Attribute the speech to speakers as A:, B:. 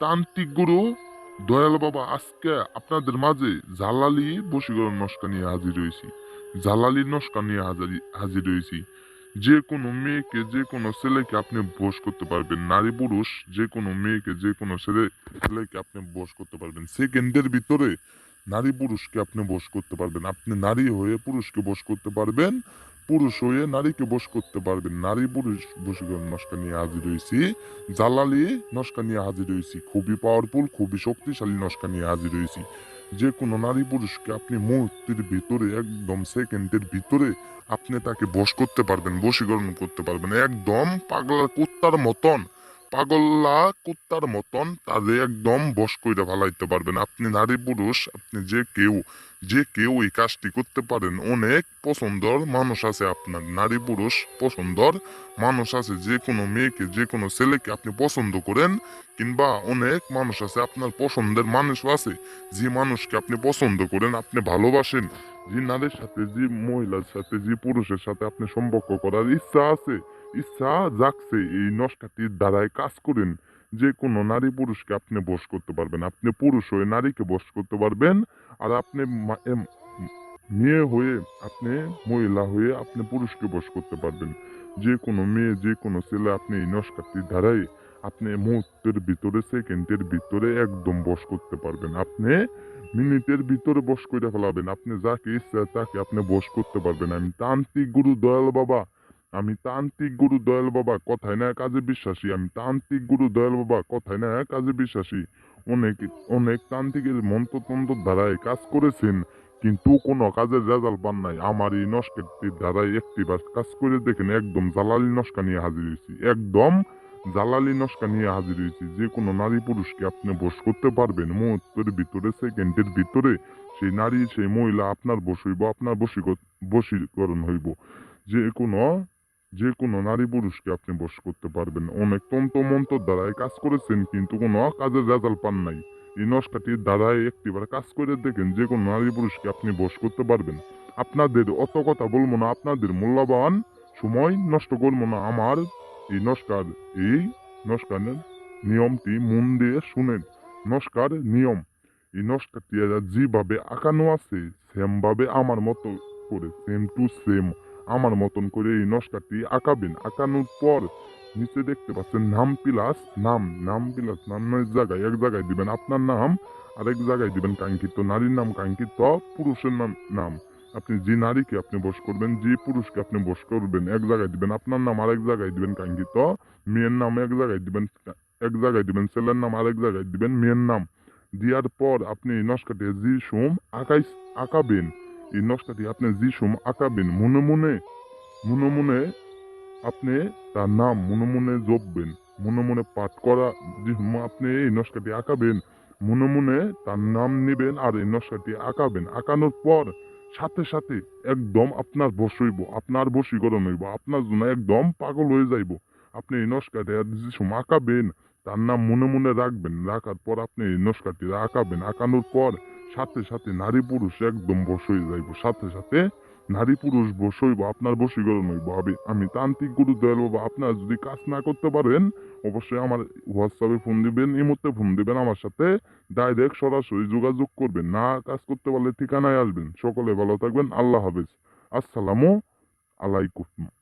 A: তান্ত্রিক গুরু, দয়াল বাবা, আজকে আপনাদের মাঝে জালালি বশীকরণ নস্কা নিয়ে হাজির হয়েছি। জালালি নস্কা নিয়ে হাজারি, হাজির হয়েছি। যে কোনো মেয়েকে, যে কোনো ছেলেকে আপনি বশ করতে পারবেন। নারী পুরুষ, যে কোনো মেয়েকে, যে কোনো ছেলে, ছেলেকে আপনি বশ করতে পারবেন। সেকেন্ডের ভিতরে নারী পুরুষকে আপনি বশ করতে পারবেন। আপনি নারী হয়ে পুরুষকে বশ করতে পারবেন। পুরুষ হয়ে নারীকে বস করতে পারবেন। নারী পুরুষ বশীকরণ নস্কা নিয়ে হাজির হয়েছি। জালালি নস্কা নিয়ে হাজির হয়েছি। খুবই পাওয়ারফুল খুবই শক্তিশালী নস্কা নিয়ে হাজির হয়েছি। যে কোনো নারী পুরুষকে আপনি মুহূর্তের ভিতরে, একদম সেকেন্ডের ভিতরে আপনি তাকে বস করতে পারবেন, বশীকরণ করতে পারবেন। একদম পাগলার কুত্তার মতন। পাগল্লা কুত্তার মতন তাদের একদম বশ কইরা ফালাইতে পারবেন। আপনি নারী পুরুষ, আপনি যে কেউ যে কেউ এই কাজটি করতে পারেন, অনেক পছন্দর মানুষ আছে আপনার। নারী পুরুষ পছন্দর মানুষ আছে, যে কোনো মেয়েকে, যে কোনো ছেলেকে আপনি পছন্দ করেন, কিংবা অনেক মানুষ আছে আপনার পছন্দের মানুষ আছে, যে মানুষকে আপনি পছন্দ করেন, আপনি ভালোবাসেন। যে নারীর সাথে, যে মহিলার সাথে, যে পুরুষের সাথে আপনি সম্পর্ক করার ইচ্ছা আছে ইচ্ছা জাগছে, এই নষ্টাটির দ্বারায় কাজ করেন। যে কোনো নারী পুরুষকে আপনি বশ করতে পারবেন। আপনি পুরুষ হয়ে নারীকে বশ করতে পারবেন আর আপনি মেয়ে হয়ে আপনি মহিলা হয়ে আপনি পুরুষকে বশ করতে পারবেন। যে কোনো মেয়ে, যে কোনো ছেলে আপনি এই নস্কাটির দ্বারাই আপনি মুহূর্তের ভিতরে, সেকেন্ডের ভিতরে একদম বশ করতে পারবেন। আপনি মিনিটের ভিতরে বশ করে ফেলাবেন। আপনি যাকে ইচ্ছা তাকে আপনি বশ করতে পারবেন। আমি তান্ত্রিক গুরু দয়াল বাবা আমি তান্ত্রিক গুরু দয়াল বাবা কথায় না কাজে বিশ্বাসী, আমি তান্ত্রিক গুরু দয়াল বাবা কথায় না কাজে বিশ্বাসী। অনেক অনেক তান্ত্রিকের মন্ত্রতন্ত্র দ্বারাই কাজ করেছেন, কিন্তু কোনো কাজের রেজাল্ট পান নাই। আমার এই নস্কাটির দ্বারাই একটি বাস কাজ করে দেখেন, একদম জালালি নস্কা নিয়ে হাজির হয়েছি। একদম জালালি নস্কা নিয়ে হাজির হয়েছি। যে কোনো নারী পুরুষকে আপনি বশ করতে পারবেন, মুহূর্তের ভিতরে, সেকেন্ডের ভিতরে, সেই নারী, সেই মহিলা আপনার বশ হইব, আপনার বশীকরণ হইব। যে কোনো যে কোনো নারী পুরুষকে আপনি বশ করতে পারবেন। অনেক তন্ত্র মন্ত্র দ্বারাই কাজ করেছেন, কিন্তু কোনো কাজের রেজাল্ট পান নাই। এই নস্কাটির দ্বারাই একটিবার কাজ করে দেখেন যে কোনো নারী পুরুষকে আপনি বশ করতে পারবেন। আপনাদের অত কথা বলব না, আপনাদের মূল্যবান সময় নষ্ট করব না। আমার এই নস্কার এই নস্কারের নিয়মটি মন দিয়ে শুনেন। নস্কার নিয়ম, এই নস্কারটি যেভাবে আঁকানো আছে সেমভাবে আমার মতো করে সেম টু সেম আমার মতন করে এই নস্কারটি আঁকাবেন। আঁকানোর পর নিচে দেখতে পাচ্ছেন নাম প্লাস নাম নাম প্লাস নামের জায়গায় এক জায়গায় দিবেন আপনার নাম, আরেক জায়গায় দিবেন কাঙ্ক্ষিত নারীর নাম, কাঙ্ক্ষিত পুরুষের নাম নাম। আপনি যে নারীকে আপনি বস করবেন, যে পুরুষকে আপনি বস করবেন, এক জায়গায় দিবেন আপনার নাম, আরেক জায়গায় দিবেন কাঙ্ক্ষিত মেয়ের নাম, এক জায়গায় দিবেন, এক জায়গায় দিবেন ছেলের নাম, আরেক জায়গায় দিবেন মেয়ের নাম। দেওয়ার পর আপনি এই যে সোম আঁকাই আঁকাবেন। এই নস্কাটি আপনি জি সোম আঁকাবেন, মনে মনে মনে মনে আপনি তার নাম মনে মনে জপবেন, মনে মনে পাঠ করা, যে হুম- আপনি এই নস্কাটি আঁকাবেন, মনে মনে তার নাম নেবেন আর এই নস্কাটি আঁকাবেন। আঁকানোর পর সাথে সাথে একদম আপনার বশ হইব, আপনার বশীকরণ হইব, আপনার জন্য একদম পাগল হয়ে যাইব। আপনি এই যে সময় আঁকাবেন, তার নাম মনে মনে রাখবেন, রাখার পর আপনি এই নস্কাটি আঁকাবেন। আঁকানোর পর সাথে সাথে নারী পুরুষ একদম বসই যাইব। সাথে সাথে নারী পুরুষ বশ হইব আপনার বশীকরণ হইব। আমি আমি তান্ত্রিক গুরু দয়াল বাবা, আপনার যদি কাজ না করতে পারেন, অবশ্যই আমার হোয়াটসঅ্যাপে ফোন দিবেন ইমোতে ফোন দিবেন আমার সাথে। ডাইরেক্ট সরাসরি যোগাযোগ করবেন, না কাজ করতে পারলে ঠিকানায় আসবেন। সকলে ভালো থাকবেন, আল্লাহ হাফেজ। আসসালামু আলাইকুম।